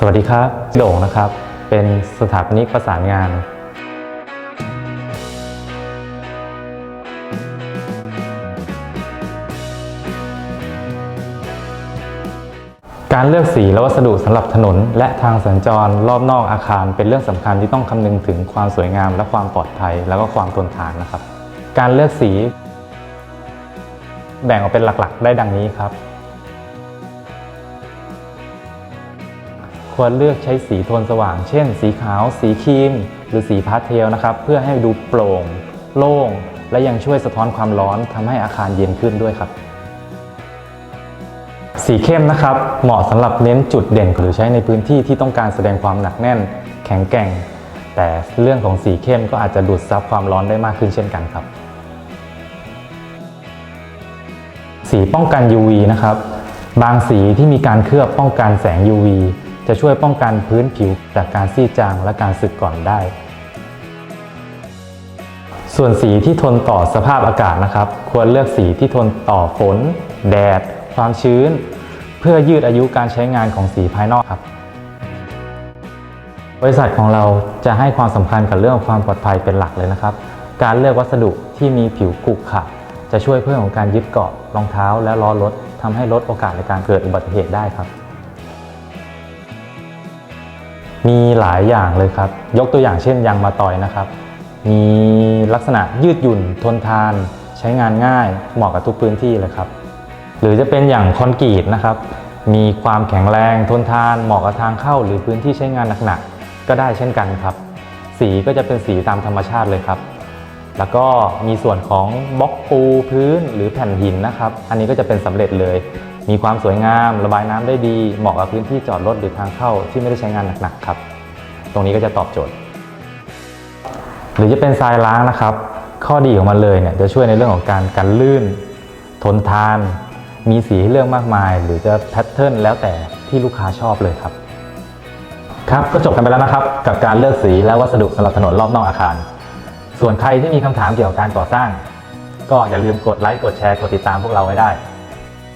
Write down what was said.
สวัสดีครับโด่งนะครับ เป็นสถาปนิกประสานงาน การเลือกสีและวัสดุสำหรับถนน และทางสัญจรรอบนอกอาคาร เป็นเรื่องสำคัญที่ต้องคำนึงถึงความสวยงามและความปลอดภัย แล้วก็ความทนทานนะครับ การเลือกสี แบ่งออกเป็นหลักๆ ได้ดังนี้ครับ ควรเลือกใช้สีโทนสว่าง เช่น สีขาว สีครีม หรือสีพาสเทลนะครับ เพื่อให้ดูโปร่ง โล่ง และยังช่วยสะท้อนความร้อนทำให้อาคารเย็นขึ้นด้วยครับ สีเข้มนะครับ เหมาะสำหรับเน้นจุดเด่นหรือใช้ในพื้นที่ที่ต้องการแสดงความหนักแน่น แข็งแกร่ง แต่เรื่องของสีเข้มก็อาจจะดูดซับความร้อนได้มากขึ้นเช่นกันครับ สีป้องกัน UV นะครับบางสีที่มีการเคลือบป้องกันแสง UV จะช่วยป้องกันพื้นผิวจากการซีดจางและการสึกก่อนได้ ส่วนสีที่ทนต่อสภาพอากาศนะครับ ควรเลือกสีที่ทนต่อฝน แดด ความชื้น เพื่อยืดอายุการใช้งานของสีภายนอกครับ บริษัทของเราจะให้ความสำคัญกับเรื่องความปลอดภัยเป็นหลักเลยนะครับ การเลือกวัสดุที่มีผิวขรุขระจะช่วยเพิ่มของการยึดเกาะรองเท้าและล้อรถทำให้ลดโอกาสในการเกิดอุบัติเหตุได้ครับ มีหลายอย่างเลยครับ ยกตัวอย่างเช่นยางมาต่อยนะครับ มีลักษณะยืดหยุ่นทนทาน ใช้งานง่ายเหมาะกับทุกพื้นที่เลยครับ หรือจะเป็นอย่างคอนกรีตนะครับ มีความแข็งแรงทนทาน เหมาะกับทางเข้า หรือพื้นที่ใช้งานหนักๆก็ได้เช่นกันครับ สีก็จะเป็นสีตามธรรมชาติเลยครับ แล้วก็มีส่วนของบล็อกปูพื้นหรือแผ่นหินนะครับ อันนี้ก็จะเป็นสำเร็จเลย มีความสวยงาม ระบายน้ำได้ดี เหมาะกับพื้นที่จอดรถหรือทางเข้าที่ไม่ได้ใช้งานหนักๆครับ ตรงนี้ก็จะตอบโจทย์ หรือจะเป็นทรายล้างนะครับ ข้อดีของมันเลยเนี่ยจะช่วยในเรื่องของการกันลื่น ทนทาน มีสีให้เลือกมากมาย หรือจะแพทเทิร์นแล้วแต่ที่ลูกค้าชอบเลยครับ ครับก็จบกันไปแล้วนะครับ กับการเลือกสีและวัสดุสำหรับถนนรอบนอกอาคาร ส่วนใครที่มีคำถามเกี่ยวกับการก่อสร้าง ก็อย่าลืมกดไลค์กดแชร์กดติดตามพวกเราไว้ได้